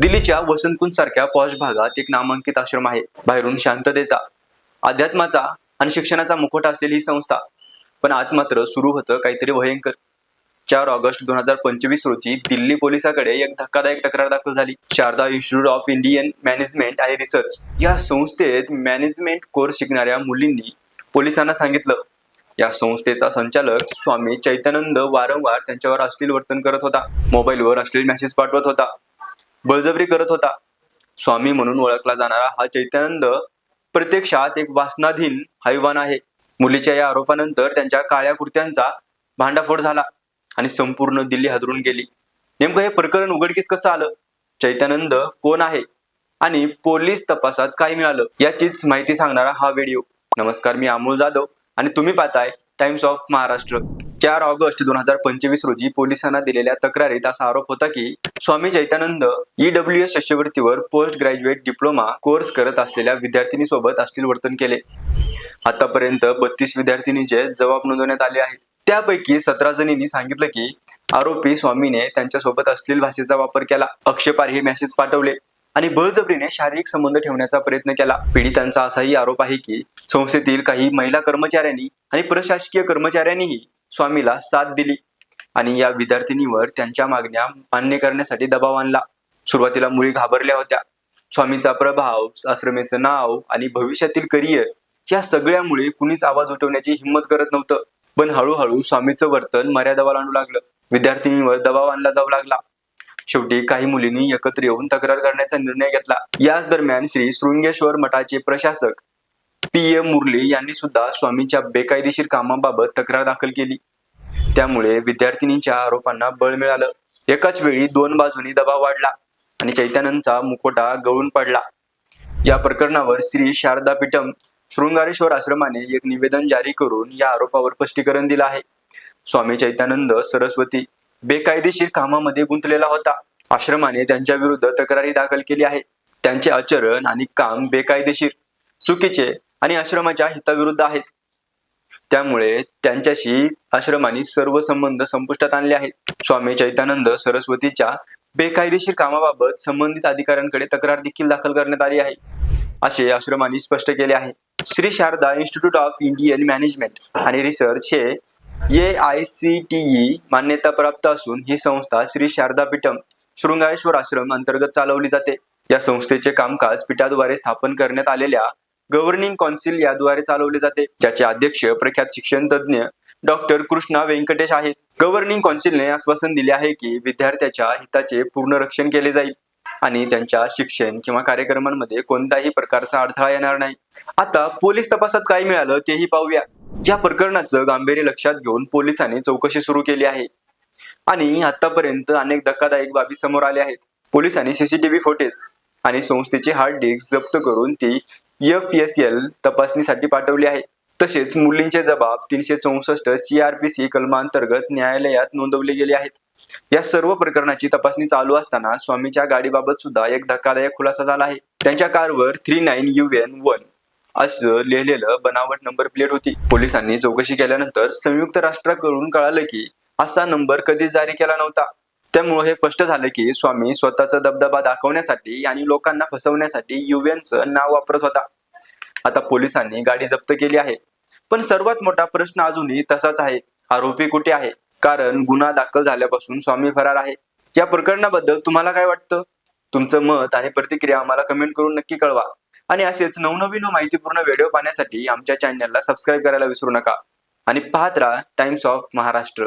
दिल्लीच्या वसंतकुंज सारख्या पॉश भागात एक नामांकित आश्रम आहे. बाहेरून शांततेचा अध्यात्माचा आणि शिक्षणाचा मुखवटा असलेली ही संस्था. पण आत मात्र सुरू होतं काहीतरी भयंकर. चार ऑगस्ट दोन हजार पंचवीस रोजी दिल्ली पोलिसाकडे एक धक्कादायक तक्रार दाखल झाली. Sharada institute of Indian management आणि रिसर्च या संस्थेत मॅनेजमेंट कोर्स शिकणाऱ्या मुलींनी पोलिसांना सांगितलं. या संस्थेचा संचालक स्वामी चैतनंद वारंवार त्यांच्यावर अश्लील वर्तन करत होता. मोबाईलवर अश्लील मेसेज पाठवत होता. बळजबरी करत होता. स्वामी म्हणून ओळखला जाणारा हा चैत्यानंद प्रत्यक्षात एक वासनाधीन हैवान आहे. मुलीच्या या आरोपानंतर त्यांच्या काळ्या कुर्त्यांचा भांडाफोड झाला आणि संपूर्ण दिल्ली हादरून गेली. नेमकं हे प्रकरण उघडकीस कसं आलं? चैत्यानंद कोण आहे? आणि पोलीस तपासात काय मिळालं? याचीच माहिती सांगणारा हा व्हिडिओ. नमस्कार मी अमोल जाधव आणि तुम्ही पाहताय टाइम्स ऑफ महाराष्ट्र. चार ऑगस्ट दोन हजार पंचवीस रोजी पोलिसांना दिलेल्या तक्रारीत असा आरोप होता की स्वामी चैत्यानंद ईडब्ल्यू एस शिष्यवृत्तीवर पोस्ट ग्रॅज्युएट डिप्लोमा कोर्स करत असलेल्या विद्यार्थिनीसोबत अश्लील वर्तन केले. आतापर्यंत बत्तीस विद्यार्थिनीचे जबाब नोंदवण्यात आले आहेत. त्यापैकी सतरा जणींनी सांगितलं की आरोपी स्वामीने त्यांच्यासोबत अश्लील भाषेचा वापर केला आक्षेपार्ह मेसेज पाठवले आणि बळजबरीने शारीरिक संबंध ठेवण्याचा प्रयत्न केला. पीडितांचा असाही आरोप आहे की संस्थेतील काही महिला कर्मचाऱ्यांनी आणि प्रशासकीय कर्मचाऱ्यांनीही स्वामीला साथ दिली आणि या विद्यार्थिनीवर त्यांच्या मागण्या मान्य करण्यासाठी दबाव आणला. सुरुवातीला मुली घाबरल्या होत्या. स्वामीचा प्रभाव आश्रमेचं नाव आणि भविष्यातील करिअर या सगळ्यामुळे कुणीच आवाज उठवण्याची हिंमत करत नव्हतं. पण हळूहळू स्वामीचं वर्तन मर्यादा ओलांडू लागलं. विद्यार्थिनीवर दबाव आणला जाऊ लागला. शेवटी काही मुलींनी एकत्र येऊन तक्रार करण्याचा निर्णय घेतला. याच दरम्यान श्री शृंगेश्वर मठाचे प्रशासक पी. एम मुरली यांनी सुद्धा स्वामींच्या बेकायदेशीर कामाबाबत तक्रार दाखल केली. त्यामुळे विद्यार्थिनींच्या आरोपांना बळ मिळालं. एकाच वेळी दोन बाजूनी दबाव वाढला आणि चैत्यानंदचा मुखोटा गळून पडला. या प्रकरणावर श्री शारदा पीठम शृंगारेश्वर आश्रमाने एक निवेदन जारी करून या आरोपावर स्पष्टीकरण दिलं आहे. स्वामी चैत्यानंद सरस्वती बेकायदेशीर कामामध्ये गुंतलेला होता. आश्रमाने त्यांच्या विरुद्ध तक्रारी दाखल केली आहे. त्यांचे आचरण आणि काम बेकायदेशीर. चुकीचे आणि आश्रमाच्या हिताविरुद्ध आहेत. त्यामुळे त्यांच्याशी आश्रमाने सर्व संबंध संपुष्टात आणले आहेत. स्वामी चैतानंद सरस्वतीच्या बेकायदेशीर कामाबाबत संबंधित अधिकाऱ्यांकडे तक्रार देखील दाखल करण्यात आली आहे. असे आश्रमाने स्पष्ट केले आहे. Shri Sharada institute of Indian management आणि रिसर्च हे A I C T E मान्यता प्राप्त असून ही संस्था श्री शारदा पीठम शृंगारेश्वर आश्रम अंतर्गत चालवली जाते. या संस्थेचे कामकाज पीठाद्वारे स्थापन करण्यात आलेल्या गव्हर्निंग कौन्सिल याद्वारे चालवले जाते ज्याचे अध्यक्ष प्रख्यात शिक्षण तज्ज्ञ डॉक्टर कृष्णा व्यंकटेश आहेत. गव्हर्निंग कौन्सिलने आश्वासन दिले आहे की विद्यार्थ्याच्या हिताचे पूर्ण रक्षण केले जाईल आणि त्यांच्या शिक्षण किंवा कार्यक्रमांमध्ये कोणत्याही प्रकारचा अडथळा येणार नाही. आता पोलीस तपासात काय मिळालं तेही पाहूया. या प्रकरणाचं गांभीर्य लक्षात घेऊन पोलिसांनी चौकशी सुरू केली आहे. आणि आतापर्यंत अनेक धक्कादायक बाबी समोर आल्या आहेत. पोलिसांनी सीसीटीव्ही फुटेज आणि संस्थेची हार्ड डिस्क जप्त करून ती एफ एस एल तपासणीसाठी पाठवली आहे. तसेच मुलींचे जबाब तीनशे चौसष्ट सी आर पी सी कलमांतर्गत न्यायालयात नोंदवले गेले आहेत. या सर्व प्रकरणाची तपासणी चालू असताना स्वामीच्या गाडीबाबत सुद्धा एक धक्कादायक खुलासा झाला आहे. त्यांच्या कारवर three nine U N one असं लिहिलेलं बनावट नंबर प्लेट होती. पोलिसांनी चौकशी केल्यानंतर संयुक्त राष्ट्राकडून कळालं की असा नंबर कधीच जारी केला नव्हता. त्यामुळे हे स्पष्ट झालं की स्वामी स्वतःचा दबदबा दाखवण्यासाठी आणि लोकांना फसवण्यासाठी युवेनचं नाव वापरत होता. आता पोलिसांनी गाडी जप्त केली आहे. पण सर्वात मोठा प्रश्न अजूनही तसाच आहे. आरोपी कुठे आहे? कारण गुन्हा दाखल झाल्यापासून स्वामी फरार आहे. या प्रकरणाबद्दल तुम्हाला काय वाटतं? तुमचं मत आणि प्रतिक्रिया आम्हाला कमेंट करून नक्की कळवा. आणि असेच नवनवीन माहितीपूर्ण व्हिडिओ पाहण्यासाठी आमच्या चॅनलला सबस्क्राईब करायला विसरू नका. आणि पाहत राहा टाइम्स ऑफ महाराष्ट्र.